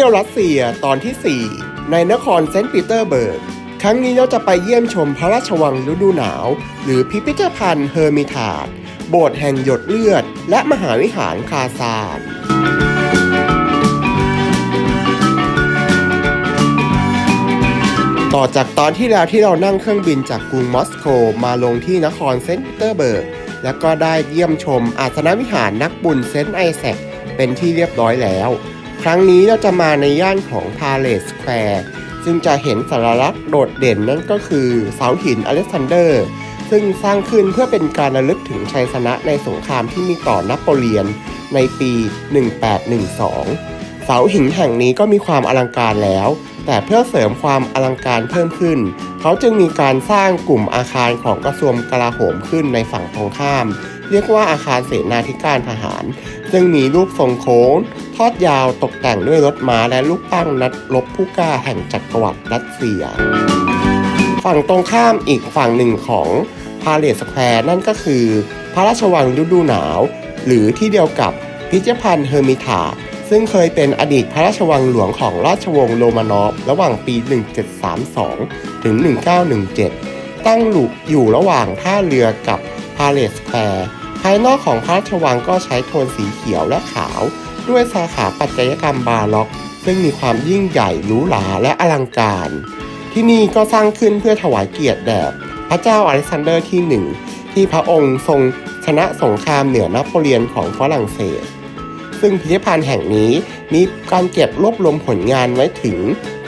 ที่ยวรัสเซียตอนที่ 4 ในนครเซนต์ปีเตอร์เบิร์ก ครั้งนี้เราจะไปเยี่ยมชมพระราชวังฤดูหนาว หรือพิพิธภัณฑ์เฮอร์มิทาดโบสถ์แห่งหยดเลือด และมหาวิหารคาซานต่อจากตอนที่แล้วที่เรานั่งเครื่องบินจากกรุงมอสโกมาลงที่นครเซนต์ปีเตอร์เบิร์ก แล้วก็ได้เยี่ยมชมอาสนวิหารนักบุญเซนต์ไอแซคเป็นที่เรียบร้อยแล้ว รั้งนี้เราจะมาในย่านของพาเลสแควร์ซึ่งจะเห็นสัญลักษณ์โดดเด่นนั่นก็คือเสาหินอเล็กซานเดอร์ ซึ่งสร้างขึ้นเพื่อเป็นการระลึกถึงชัยชนะในสงครามที่มีต่อนโปเลียนในปี 1812 เสาหินแห่งนี้ก็มีความอลังการแล้ว แต่เพื่อเสริมความอลังการเพิ่มขึ้น เขาจึงมีการสร้างกลุ่มอาคารของกระทรวงกลาโหมขึ้นในฝั่งตรงข้าม เรียกว่าอาคารเสนาธิการทหาร ซึ่งมีรูปทรงโค้ง ทอดยาวตกแต่งด้วยรถม้าและลูกปั้งนัดรบผู้กล้าแห่งจักรวรรดิรัสเซีย ฝั่งตรงข้ามอีกฝั่งหนึ่งของพาเลสแควร์นั่นก็คือ พระราชวังฤดูหนาว หรือที่เดียวกับพิพิธภัณฑ์เฮอร์มิทาซึ่งเคยเป็นอดีตพระราชวังหลวงของราชวงศ์โรมานอฟระหว่างปี 1732 ถึง 1917 ตั้งอยู่ระหว่างท่าเรือกับ พาเลสแควร์ ภายนอกของพระราชวังก็ใช้โทนสีเขียวและขาว ด้วยสาขาปัจจัยกรรมบาล็อก ซึ่งมีความยิ่งใหญ่หรูหราและอลังการ ที่นี่ก็สร้างขึ้นเพื่อถวายเกียรติแด่พระเจ้าอเล็กซานเดอร์ที่หนึ่งที่พระองค์ทรงชนะสงครามเหนือนโปเลียนของฝรั่งเศส ซึ่งพิพิธภัณฑ์แห่งนี้มีการเก็บรวบรวมผลงานไว้ถึง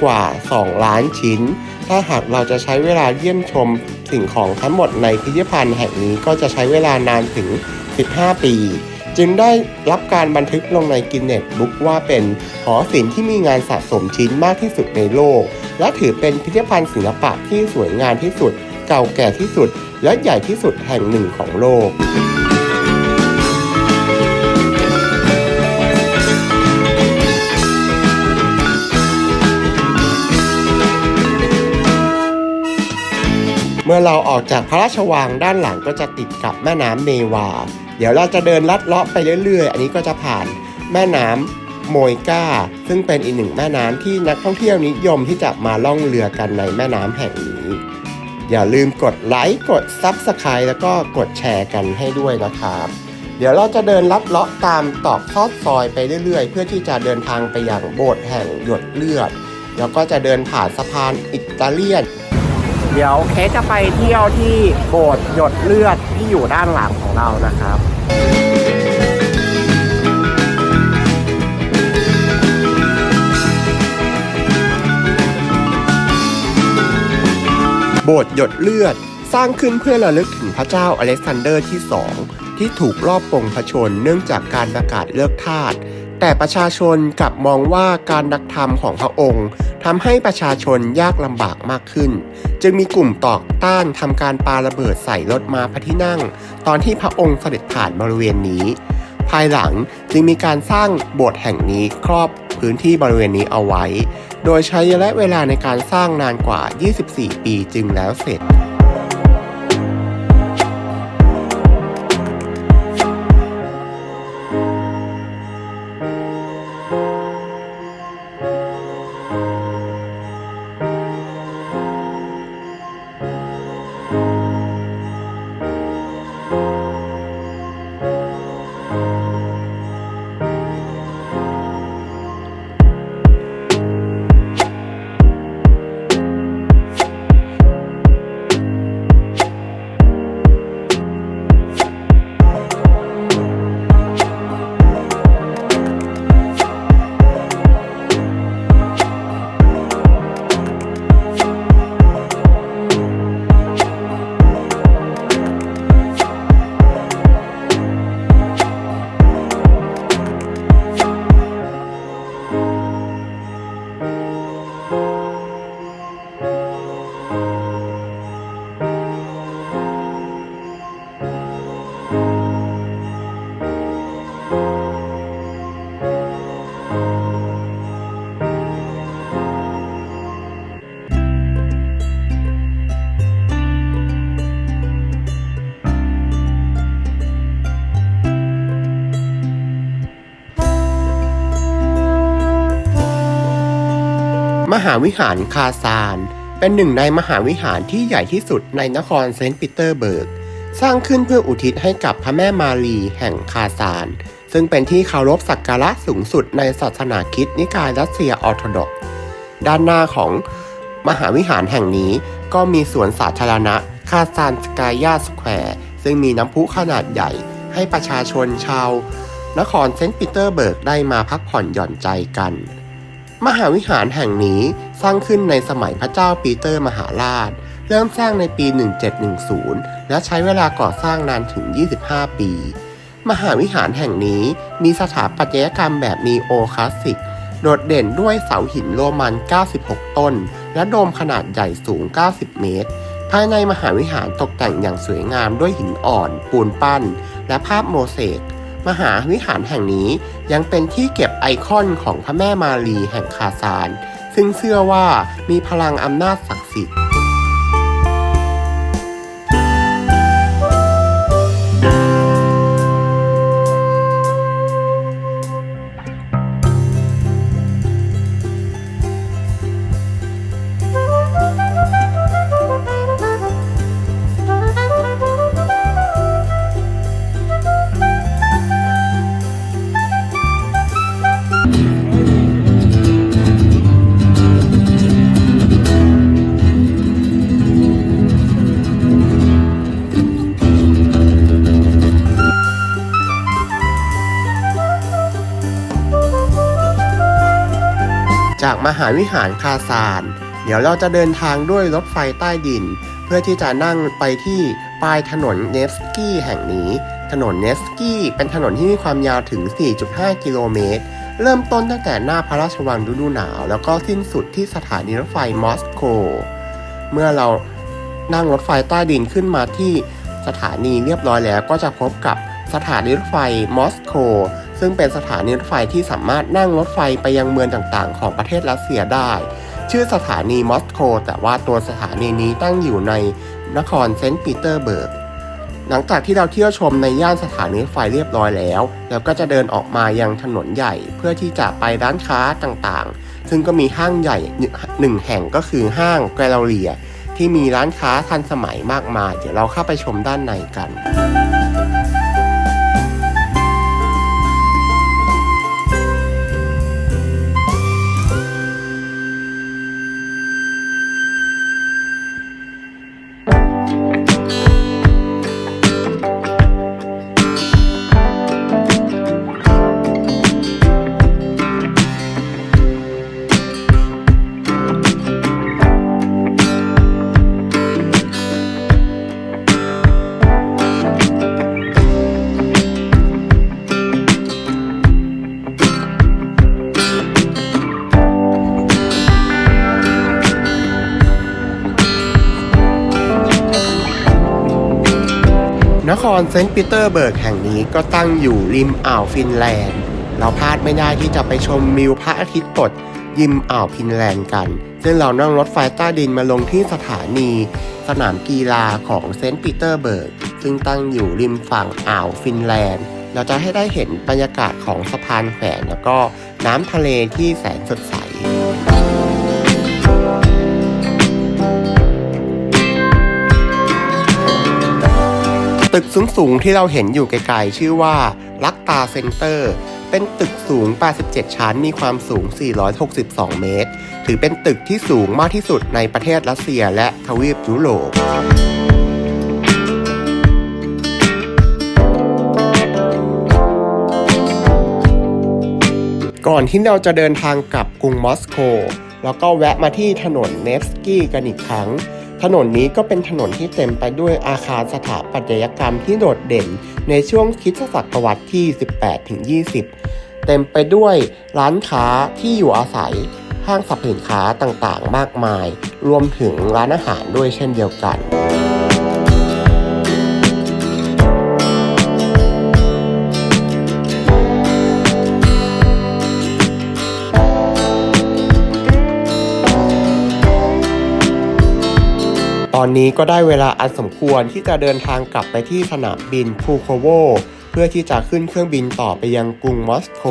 กว่า 2 ล้านชิ้น ถ้าหากเราจะใช้เวลาเยี่ยมชมสิ่งของทั้งหมดในพิพิธภัณฑ์แห่งนี้ก็จะใช้เวลานานถึง 15 ปี จึงได้รับการบันทึกลงในกินเน็ตบุ๊กว่าเป็นหอศิลป์ที่มีงานสะสมชิ้นมากที่สุดในโลก และถือเป็นพิพิธภัณฑ์ศิลปะที่สวยงามที่สุด เก่าแก่ที่สุด และใหญ่ที่สุดแห่งหนึ่งของโลก มื่อเราออกจากพระราชวังด้านหลังก็จะติดกับแม่น้ำเนวา เดี๋ยวเราจะเดินลัดเลาะไปเรื่อยๆ อันนี้ก็จะผ่านแม่น้ำโมยกาซึ่งเป็นอีกหนึ่งแม่น้ำที่นักท่องเที่ยวนิยมที่จะมาล่องเรือกันในแม่น้ำแห่งนี้ อย่าลืมกดไลค์กดซับสไคร b e แล้วก็กดแชร์กันให้ด้วยนะครับ เดี๋ยวเราจะเดินลัดเลาะตามตอกซอดซอยไปเรื่อยๆ เพื่อที่จะเดินทางไปยังโบสถ์แห่งหยดเลือด แล้วก็จะเดินผ่านสะพานอิตาเลียน เดี๋ยวเคสจะไปเที่ยวที่โบสถ์หยดเลือดที่อยู่ด้านหลังของเรานะครับโบสถ์หยดเลือดสร้างขึ้นเพื่อระลึกถึงพระเจ้าอเล็กซานเดอร์ที่สองที่ถูกรอบปงพระชนเนื่องจากการประกาศเลิกทาสแต่ประชาชนกลับมองว่าการนักธรรมของพระองค์ทำให้ประชาชนยากลำบากมากขึ้น จึงมีกลุ่มต่อต้านทำการปาระเบิดใส่รถม้าพระที่นั่ง ตอนที่พระองค์เสด็จผ่านบริเวณนี้ ภายหลังจึงมีการสร้างโบสถ์แห่งนี้ครอบพื้นที่บริเวณนี้เอาไว้ โดยใช้ระยะเวลาในการสร้างนานกว่า 24 ปีจึงแล้วเสร็จ มหาวิหารคาซาน เป็นหนึ่งในมหาวิหารที่ใหญ่ที่สุดในนครเซนต์ปีเตอร์เบิร์ก สร้างขึ้นเพื่ออุทิศให้กับพระแม่มารีแห่งคาซาน ซึ่งเป็นที่เคารพสักการะสูงสุดในศาสนาคริสต์นิกายรัสเซียออร์โธดอกด้านหน้าของมหาวิหารแห่งนี้ก็มีสวนสาธารณะคาซานสกายาสแควร์ซึ่งมีน้ำพุขนาดใหญ่ให้ประชาชนชาว นครเซนต์ปีเตอร์เบิร์กได้มาพักผ่อนหย่อนใจกัน มหาวิหารแห่งนี้สร้างขึ้นในสมัยพระเจ้าปีเตอร์มหาราช เริ่มสร้างในปี 1710 และใช้เวลาก่อสร้างนานถึง 25 ปี มหาวิหารแห่งนี้มีสถาปัตยกรรมแบบนีโอคลาสสิก โดดเด่นด้วยเสาหินโรมัน 96 ต้น และโดมขนาดใหญ่สูง 90 เมตร ภายในมหาวิหารตกแต่งอย่างสวยงามด้วยหินอ่อน ปูนปั้น และภาพโมเสก มหาวิหารแห่งนี้ยังเป็นที่เก็บไอคอนของพระแม่มารีแห่งคาซาน ซึ่งเชื่อว่ามีพลังอำนาจศักดิ์สิทธิ์ จากมหาวิหารคาซาน เดี๋ยวเราจะเดินทางด้วยรถไฟใต้ดิน เพื่อที่จะนั่งไปที่ปลายถนนเนฟสกี้แห่งนี้ ถนนเนฟสกี้เป็นถนนที่มีความยาวถึง 4.5 กิโลเมตร เริ่มต้นตั้งแต่หน้าพระราชวังฤดูหนาว แล้วก็สิ้นสุดที่สถานีรถไฟมอสโก เมื่อเรานั่งรถไฟใต้ดินขึ้นมาที่สถานีเรียบร้อยแล้วก็จะพบกับสถานีรถไฟมอสโก ซึ่งเป็นสถานีรถไฟที่สามารถนั่งรถไฟไปยังเมืองต่างๆ ของประเทศรัสเซียได้ ชื่อสถานีมอสโกแต่ว่าตัวสถานีนี้ตั้งอยู่ในนครเซนต์ปีเตอร์เบิร์ก หลังจากที่เราเที่ยวชมในย่านสถานีรถไฟเรียบร้อยแล้วเราก็จะเดินออกมายังถนนใหญ่เพื่อที่จะไปร้านค้าต่างๆ ซึ่งก็มีห้างใหญ่หนึ่งแห่งก็คือห้างแกลเลเรียที่มีร้านค้าทันสมัยมากมาย เดี๋ยวเราเข้าไปชมด้านในกัน รเซนต์ปีเตอร์เบิร์กแห่งนี้ก็ตั้งอยู่ริมอ่าวฟินแลนด์ เราพลาดไม่ได้ที่จะไปชมวิวพระอาทิตย์ตกยิมอ่าวฟินแลนด์กัน ซึ่งเรานั่งรถไฟใต้ดินมาลงที่สถานี สนามกีฬาของเซนต์ปีเตอร์เบิร์ก ซึ่งตั้งอยู่ริมฝั่งอ่าวฟินแลนด์ เราจะให้ได้เห็นบรรยากาศของสะพานแขวนแล้วก็น้ำทะเลที่แสนสดใส ตึกสูงๆที่เราเห็นอยู่ไกลๆ ชื่อว่าลักตาเซ็นเตอร์ เป็นตึกสูง 87 ชั้น มีความสูง 462 เมตร ถือเป็นตึกที่สูงมากที่สุดในประเทศรัสเซียและทวีปยุโรปก่อนที่เราจะเดินทางกลับกรุงมอสโก แล้วก็แวะมาที่ถนนเนฟสกี้กันอีกครั้ง ถนนนี้ก็เป็นถนนที่เต็มไปด้วยอาคารสถาปัตยกรรมที่โดดเด่นในช่วงคริสตศตวรรษที่ 18-20 เต็มไปด้วยร้านค้าที่อยู่อาศัย ห้างสรรพสินค้าต่างๆ มากมาย รวมถึงร้านอาหารด้วยเช่นเดียวกัน อนนี้ก็ได้เวลาอันสมควรที่จะเดินทางกลับไปที่สนามบินพูโคโวเพื่อที่จะขึ้นเครื่องบินต่อไปยังกรุงมอสโก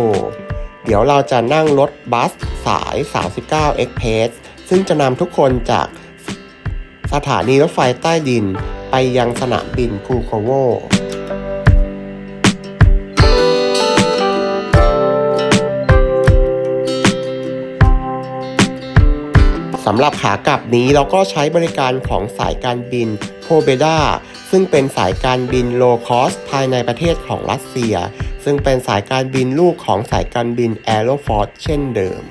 เดี๋ยวเราจะนั่งรถบัสสาย 39 Express ซึ่งจะนำทุกคนจากสถานีรถไฟใต้ดินไปยังสนามบินคูโคโวำหรับขากลับนี้เราก็ใช้บริการของสายการบินโพเบดาซึ่งเป็นสายการบินโลคอสภายในประเทศของรัสเซีย ซึ่งเป็นสายการบินลูกของสายการบินแอโรฟอร์เช่นเดิม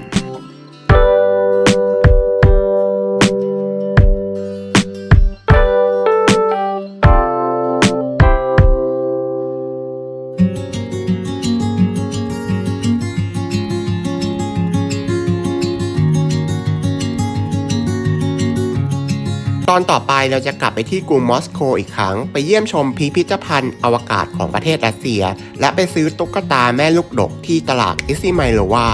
อนต่อไปเราจะกลับไปที่กรุงมอสโกอีกครั้ง ไปเยี่ยมชมพิพิธภัณฑ์อวกาศของประเทศรัสเซีย และไปซื้อตุ๊กตาแม่ลูกดกที่ตลาดอิซิไมโลวา